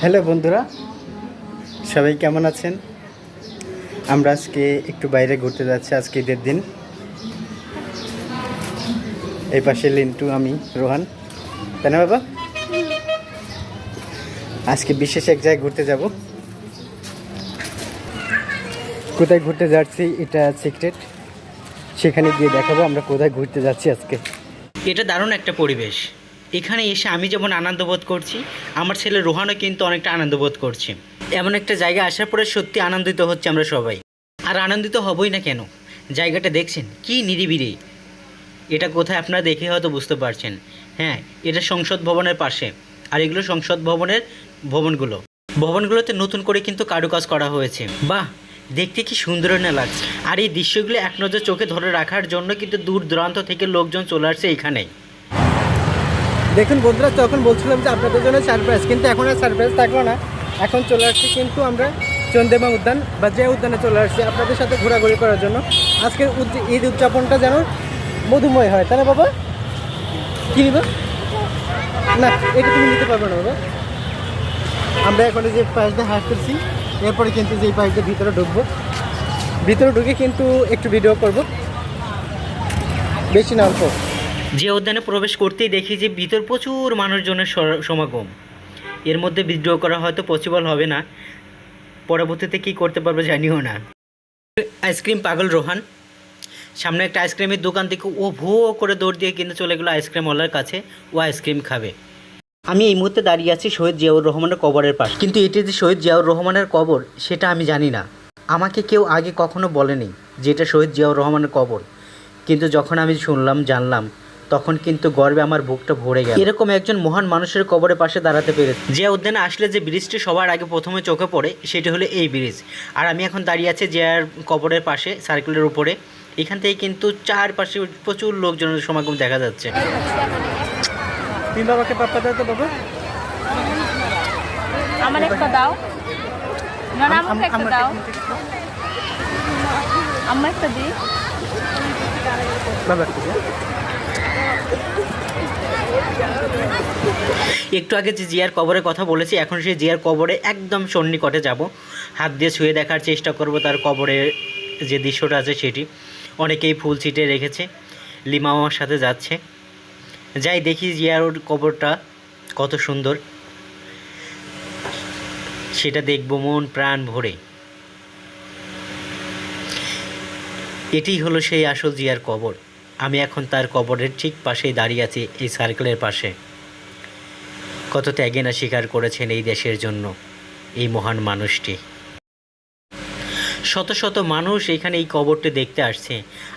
Hello বন্ধুরা, সবাই কেমন আছেন? আমরা আজকে একটু বাইরে ঘুরতে যাচ্ছি, আজকে ঈদের দিন। এই পাশে লিন্টু, আমি, রোহান। তাই না বাবা? আজকে বিশেষ এক জায়গায় ঘুরতে যাব। কোথায় ঘুরতে যাচ্ছি এটা সিক্রেট সেখানে গিয়ে দেখাবো, আমরা কোথায় ঘুরতে যাচ্ছি আজকে। এটা দারুণ একটা পরিবেশ। এখানে এসে আমি যেমন আনন্দ বোধ করছি, আমার ছেলে রোহানও কিন্তু অনেকটা আনন্দ বোধ করছে। এমন একটা জায়গা আসার পরে সত্যি আনন্দিত হচ্ছে আমরা সবাই। আর আনন্দিত হবই না কেন? জায়গাটা দেখছেন, কি নিরিবিলি। এটা কোথায় আপনারা দেখে হয়তো বুঝতে পারছেন। হ্যাঁ এটা সংসদ ভবনের পাশে। আর এগুলো সংসদ ভবনের ভবনগুলো। ভবনগুলোতে নতুন করে কিন্তু কারুকাজ করা হয়েছে। বাহ! দেখতে কি সুন্দর না লাগছে। আর এই দৃশ্যগুলো এক নজর চোখে ধরে রাখার জন্য কিন্তু দূর দূরান্ত থেকে লোকজন চলে আসছে এখানে দেখুন বন্ধুরা, তখন বলছিলাম যে আপনাদের জন্য সারপ্রাইজ কিন্তু এখন আর সারপ্রাইজ থাকল না। এখন চলে আসছি কিন্তু আমরা চন্দেমা উদ্যান বা যে উদ্যানে চলে আসছি, আপনাদের সাথে ঘোরাঘুরি করার জন্য। আজকের ঈদ উদযাপনটা যেন মধুময় হয় না বাবা? কী না, এটা তুমি নিতে পারবে না বাবা। আমরা এখন যে পাশ দিয়ে হাঁটতেছি এরপরে কিন্তু যে পাশ দিয়ে ভিতরে ঢুকবো। ভিতরে ঢুকে কিন্তু একটু ভিডিও করব। বেশি না অল্প। যে উদ্যানে প্রবেশ করতেই দেখি যে ভিতর প্রচুর মানুষজনের সমাগম। এর মধ্যে বিদ্রোহ করা হয়তো পসিবল হবে না। পরবর্তীতে কি করতে পারব জানিও না। আইসক্রিম পাগল রোহান। সামনে একটা আইসক্রিমের দোকান থেকে ও ভো করে দৌড় দিয়ে কিনে চলে গেলো আইসক্রিমওয়ালার কাছে। ও আইসক্রিম খাবে। আমি এই মুহূর্তে দাঁড়িয়ে আছি শহীদ জিয়াউর রহমানের কবরের পাশে। কিন্তু এটি যে শহীদ জিয়াউর রহমানের কবর, সেটা আমি জানি না। আমাকে কেউ আগে কখনো বলেনি যে এটা শহীদ জিয়াউর রহমানের কবর। কিন্তু যখন আমি শুনলাম, জানলাম তখন কিন্তু গর্বে আমার বুকটা ভরে গেল। এরকম একজন মহান মানুষের কবরের পাশে দাঁড়াতে পেরে যে উদ্যানে আসলে যে ব্রিজটি সবার আগে প্রথমে চোখে পড়ে সেটি হলো এই ব্রিজ। আর আমি এখন দাঁড়িয়ে আছি জিয়ার কবরের পাশে সার্কেলের উপরে। এখান থেকে কিন্তু চারপাশে প্রচুর লোকজনের সমাগম দেখা যাচ্ছে। তুমি বাবাকে পাপ্পা দাও তো বাবা। আমার একটা দাও। আমাকে দাও একটা দাও। আমার একটা দি বাবা। একটু আগে যে জিয়ার কবরের কথা বলেছি, এখন সেই জিয়ার কবরে একদম সন্নিকটে যাব। হাত দিয়ে ছুঁয়ে দেখার চেষ্টা করব তার কবরের যে দৃশ্যটা আছে সেটি। অনেকেই ফুল ছিটে রেখেছে লিমা মামার সাথে যাচ্ছে। যাই দেখি জিয়ার কবরটা কত সুন্দর। সেটা দেখব মন প্রাণ ভরে। এটি হলো সেই আসল জিয়ার কবর। এখন তার কবরের ঠিক পাশেই দাঁড়িয়ে আছি এই সার্কেলের পাশে। কত ত্যাগে না স্বীকার করেছেন এই দেশের জন্য এই মহান মানুষটি। শত শত মানুষ এখানে এই কবরটি দেখতে আসছে,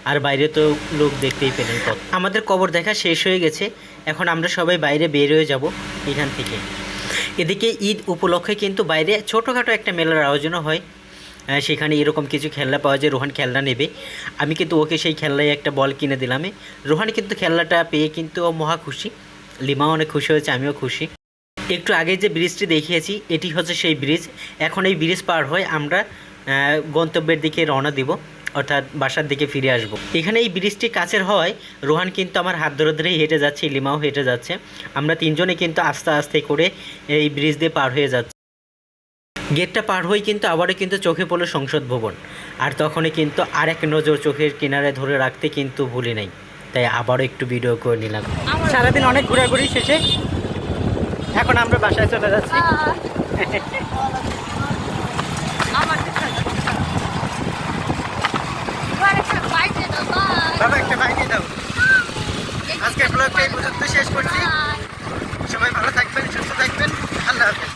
আর বাইরে তো লোক দেখতেই পেলেন কত। আমাদের কবর দেখা শেষ হয়ে গেছে, এখন আমরা সবাই বাইরে বের হয়ে যাব এখান থেকে। এদিকে ঈদ উপলক্ষে কিন্তু বাইরে ছোটোখাটো একটা মেলার আয়োজনও হয়। সেখানে এরকম কিছু খেলনা পাওয়া যায়, রোহান খেলনা নেবে। আমি কিন্তু ওকে সেই খেলনায় একটা বল কিনে দিলাম। রোহান কিন্তু খেলনাটা পেয়ে কিন্তু মহা খুশি। লিমাও অনেক খুশি হয়েছে, আমিও খুশি। একটু আগে যে ব্রিজটি দেখিয়েছি, এটি হচ্ছে সেই ব্রিজ। এখন এই ব্রিজ পার হয়ে আমরা গন্তব্যের দিকে রওনা দিব, অর্থাৎ বাসার দিকে ফিরে আসব। এখানে এই ব্রিজটি কাছের হওয়ায় রোহান কিন্তু আমার হাত ধরে ধরেই হেঁটে যাচ্ছে, লিমাও হেঁটে যাচ্ছে। আমরা তিনজনে কিন্তু আস্তে আস্তে করে এই ব্রিজ দিয়ে পার হয়ে যাচ্ছি। গেটটা পার হয়ে কিন্তু আবারও কিন্তু চোখে পড়ল সংসদ ভবন। আর তখনই কিন্তু আর এক নজর চোখের কিনারে ধরে রাখতে কিন্তু ভুলি নাই। তাই আবারও একটু ভিডিও করে নিলাম। সারাদিন অনেক ঘোরাঘুরি শেষে। এখন আমরা বাসায় চলে যাচ্ছি।